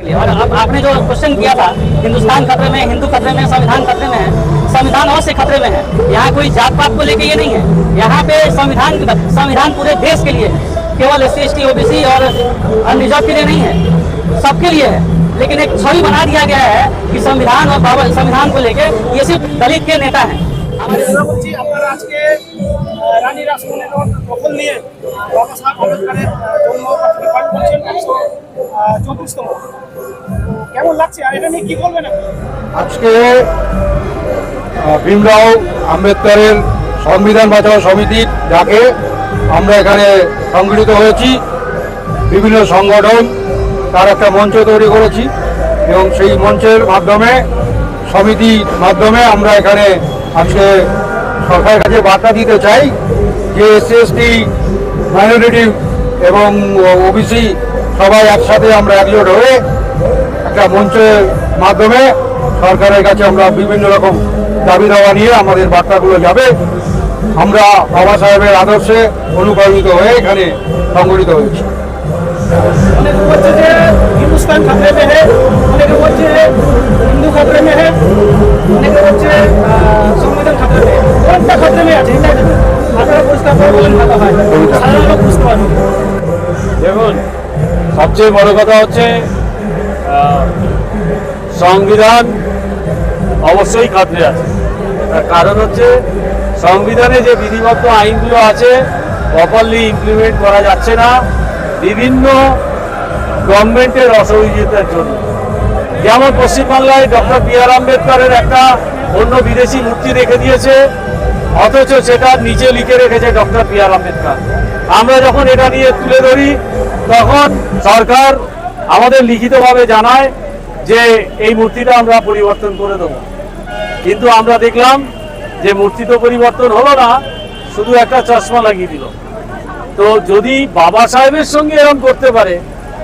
और अब आपने जो क्वेश्चन किया था, हिंदुस्तान खतरे में, हिंदू खतरे में, संविधान खतरे में है, संविधान से खतरे में है, यहाँ कोई जात पात को लेकर ये नहीं है। यहाँ पे संविधान संविधान पूरे देश के लिए, केवल एस सी ओबीसी और रिज़र्व के लिए नहीं है, सबके लिए है। लेकिन एक छवि बना दिया गया है कि संविधान और बाबा, संविधान को लेकर ये सिर्फ़ दलित के नेता है। हमारे जी आज के रानी राष्ट्र দখল নিয়ে বাবা সাহেব করছেন একশো চৌত্রিশতম কেমন লাগছে? আর এটা নিয়ে কি বলবেন আজকে ভীমরাও আম্বেদকরের সংবিধান বাঁচাও সমিতির ডাকে আমরা এখানে সংগঠিত হয়েছি, বিভিন্ন সংগঠন, তার একটা মঞ্চ তৈরি করেছি এবং সেই মঞ্চের মাধ্যমে, সমিতির মাধ্যমে আমরা এখানে আজকে সরকারের কাছে বার্তা দিতে চাই। যে এসসি এসটি মাইনরিটি এবং ওবিসি সবাই একসাথে আমরা একজোট হয়ে একটা মঞ্চের মাধ্যমে সরকারের কাছে আমরা বিভিন্ন রকম দাবি দাওয়া নিয়ে আমাদের বার্তাগুলো যাবে আমরা বাবা সাহেবের আদর্শে অনুপ্রাণিত হয়ে এখানে সংগঠিত হয়েছি হে। কোনটা দেখুন, সবচেয়ে বড় কথা হচ্ছে সংবিধান অবশ্যই খাতরে আছে। তার কারণ হচ্ছে, সংবিধানে যে বিধিবদ্ধ আইনগুলো আছে প্রপারলি ইমপ্লিমেন্ট করা যাচ্ছে না, বিভিন্ন গভর্নমেন্টের অসহযোগিতার জন্য। যেমন পশ্চিমবাংলায় ডক্টর বি আর আম্বেদকরের একটা অন্য বিদেশি মূর্তি রেখে দিয়েছে অথচ সেটা নিচে লিখে রেখেছে ডক্টর বি আর আম্বেদকর। আমরা যখন এটা নিয়ে তুলে ধরি, তখন সরকার আমাদের লিখিতভাবে জানায় যে এই মূর্তিটা আমরা পরিবর্তন করে দেবো। কিন্তু আমরা দেখলাম যে মূর্তি তো পরিবর্তন হলো না, শুধু একটা চশমা লাগিয়ে দিল। তো যদি বাবা সাহেবের সঙ্গে এরকম করতে পারে,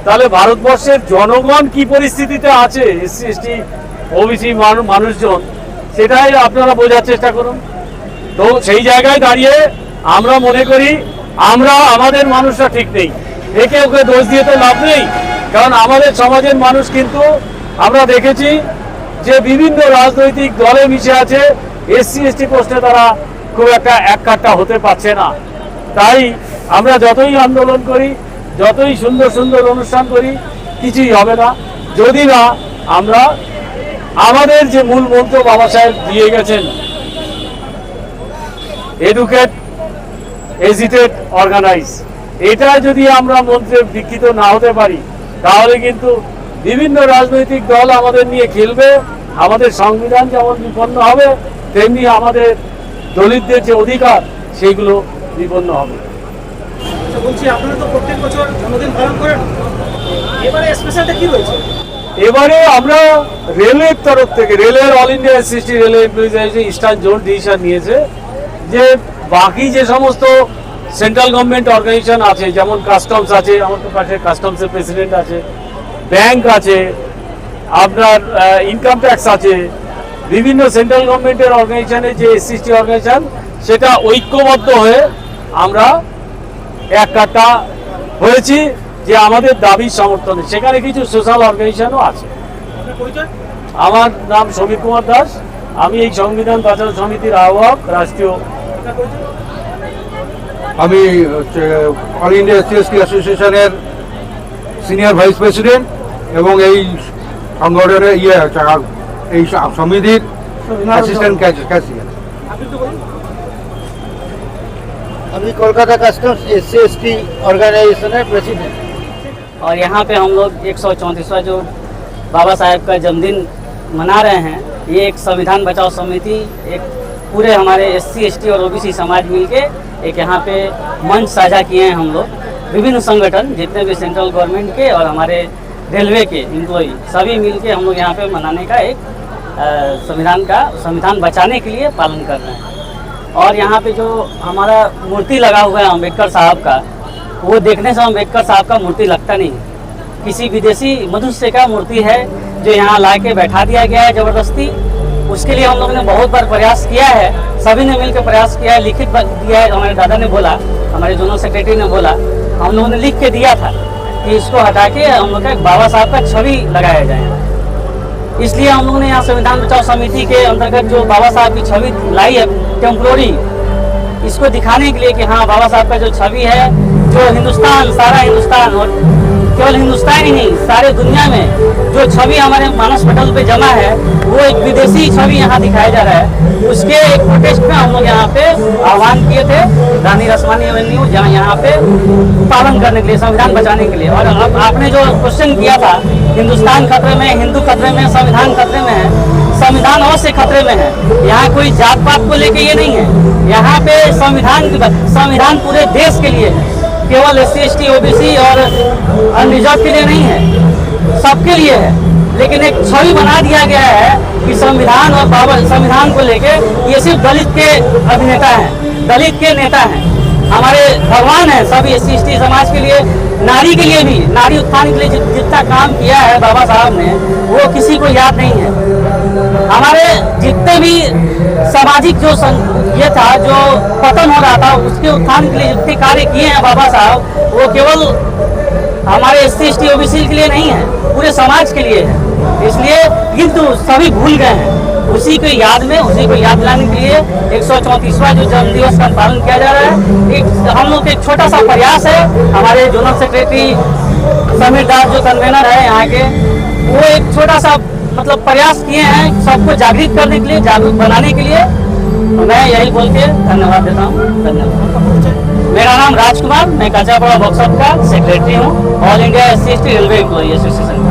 তাহলে ভারতবর্ষের জনগণ কি পরিস্থিতিতে আছে? এসসি, এসটি, ওবিসি মানুষজন, সেটাই আপনারা বোঝার চেষ্টা করুন। তো সেই জায়গায় দাঁড়িয়ে আমরা মনে করি, আমরা আমাদের মানুষরা ঠিক নেই। একে ওকে দোষ দিয়ে তো লাভ নেই, কারণ আমাদের সমাজের মানুষ কিন্তু আমরা দেখেছি যে বিভিন্ন রাজনৈতিক দলে মিশে আছে, এসসি, এসটি পোস্টে তারা খুব একটা এক কাট্টা হতে পারছে না। তাই আমরা যতই আন্দোলন করি, যতই সুন্দর সুন্দর অনুষ্ঠান করি, কিছুই হবে না। যদি না, আমরা আমাদের যে মূল মন্ত্র বাবা সাহেব দিয়ে গেছেন এডুকেট এজিটেট অর্গানাইজ এটা যদি আমরা মন্ত্রে দীক্ষিত না হতে পারি তাহলে কিন্তু বিভিন্ন রাজনৈতিক দল আমাদের নিয়ে খেলবে আমাদের সংবিধান যেমন বিপন্ন হবে তেমনি আমাদের দলিতদের যে অধিকার সেইগুলো বিপন্ন হবে। আচ্ছা, বলছি আপনারা তো প্রত্যেক বছর জন্মদিন পালন করেন। এবারে স্পেশালটা কি রয়েছে এবারে আমরা রেলের তরফ থেকে রেলের all India SST rail employees eastern zone decision নিয়েছে। যে বাকি যে সমস্ত সেন্ট্রাল গভর্নমেন্ট অর্গানাইজেশন আছে, যেমন কাস্টমস আছে, আমার আমাদের পাশে কাস্টমসের প্রেসিডেন্ট আছে ব্যাংক আছে, আপনার ইনকাম ট্যাক্স আছে, বিভিন্ন সেন্ট্রাল গভর্নমেন্টের অর্গানাইজেশনের যে এসসিএসটি অর্গানাইজেশন সেটা ঐক্যবদ্ধ হয়ে আমরা এক কাটা হয়েছি যে আমাদের দাবির সমর্থনে। সেখানে কিছু সোশ্যাল অর্গানাইজেশনও আছে। আমার নাম সমীর কুমার দাস। আমি এই সংবিধান বাঁচাও সমিতির আহ্বায়ক, রাষ্ট্রীয় আমি হচ্ছে অল ইন্ডিয়া এসসি এসটি অ্যাসোসিয়েশনের সিনিয়র ভাইস প্রেসিডেন্ট এবং এই সংগঠনের ইয়ে হচ্ছে আর- এই স- সমিতির অ্যাসিস্ট্যান্ট ক্যাশিয়ার আপনি তো বলুন अभी Kolkata customs S C S T organisation है प्रेसिडेंट और यहाँ पे हम लोग एक जो बाबा साहेब का जन्मदिन मना रहे हैं ये एक संविधान बचाओ समिति एक पूरे हमारे एस सी और ओबीसी समाज मिलके एक यहाँ पे मंच साझा किए हैं हम लोग। विभिन्न संगठन, जितने भी सेंट्रल गवर्नमेंट के और हमारे रेलवे के एम्प्लॉई सभी मिलके हम लोग यहाँ पे मनाने का एक संविधान का, संविधान बचाने के लिए पालन कर रहे हैं। और यहाँ पे जो हमारा मूर्ति लगा हुआ है अंबेडकर साहब का, वो देखने से अंबेडकर साहब का मूर्ति लगता नहीं किसी विदेशी मनुष्य का मूर्ति है जो यहाँ ला के बैठा दिया गया है ज़बरदस्ती उसके लिए हम लोगों ने बहुत बार प्रयास किया है, सभी ने मिलकर प्रयास किया है, लिखित दिया है, हमारे दादा ने बोला, हमारे जोनल सेक्रेटरी ने बोला, हम लोगों ने लिख के दिया था कि इसको हटा के हम लोग का बाबा साहब का छवि लगाया जाए। इसलिए हम लोगों ने यहाँ संविधान बचाओ समिति के अंतर्गत जो बाबा साहब की छवि लाई है टेम्प्रोरी इसको दिखाने के लिए कि हाँ बाबा साहब का जो छवि है, जो हिंदुस्तान, सारा हिंदुस्तान और केवल हिंदुस्तान ही नहीं, सारे दुनिया में जो छवि हमारे मानस पटल पे जमा है वो एक विदेशी छवि यहाँ दिखाया जा रहा है। उसके एक प्रोटेस्ट में हम लोग यहाँ पे आह्वान किए थे, रानी रसमानी एवेन्यू जहाँ यहाँ पे पालन करने के लिए, संविधान बचाने के लिए। और अब आपने जो क्वेश्चन किया था, हिंदुस्तान खतरे में, हिंदू खतरे में, संविधान खतरे में है, संविधान अवश्य खतरे में है, यहाँ कोई जात पात को लेके ये नहीं है। यहाँ पे संविधान संविधान पूरे देश के लिए है। केवल S C S T OBC और अनरिजर्व के लिए नहीं है। सबके लिए है। लेकिन एक छवि बना दिया गया है कि संविधान और बाबा संविधान को लेके ये सिर्फ़ दलित के अभिनेता हैं, दलित के नेता हैं। हमारे भगवान हैं सभी एस टी समाज के लिए, नारी के लिए भी, नारी उत्थान के लिए जितना काम किया है बाबा साहब ने, वो किसी को याद नहीं है। हमारे जितने भी सामाजिक जो ये था, जो पतन हो रहा था, उसके उत्थान के लिए जितने कार्य किए हैं बाबा साहब, वो केवल हमारे एस सी एस के लिए नहीं है, पूरे समाज के लिए है। इसलिए किंतु सभी भूल गए हैं। उसी को याद में, उसी को याद दिलाने के लिए एक सौ चौंतीसवा जो जन्म दिवस का पालन किया जा रहा है हम लोग एक छोटा सा प्रयास है। हमारे जोनल सेक्रेटरी समीर दास जो कन्वेनर है यहाँ के, वो एक छोटा सा मतलब प्रयास किए हैं सबको जागृत करने के लिए, जागरूक बनाने के लिए। मैं यही बोल के धन्यवाद देता हूँ। धन्यवाद। मेरा नाम राजकुमार, मैं काचापाड़ा वर्कशॉप का सेक्रेटरी हूँ। All India S C railway employee association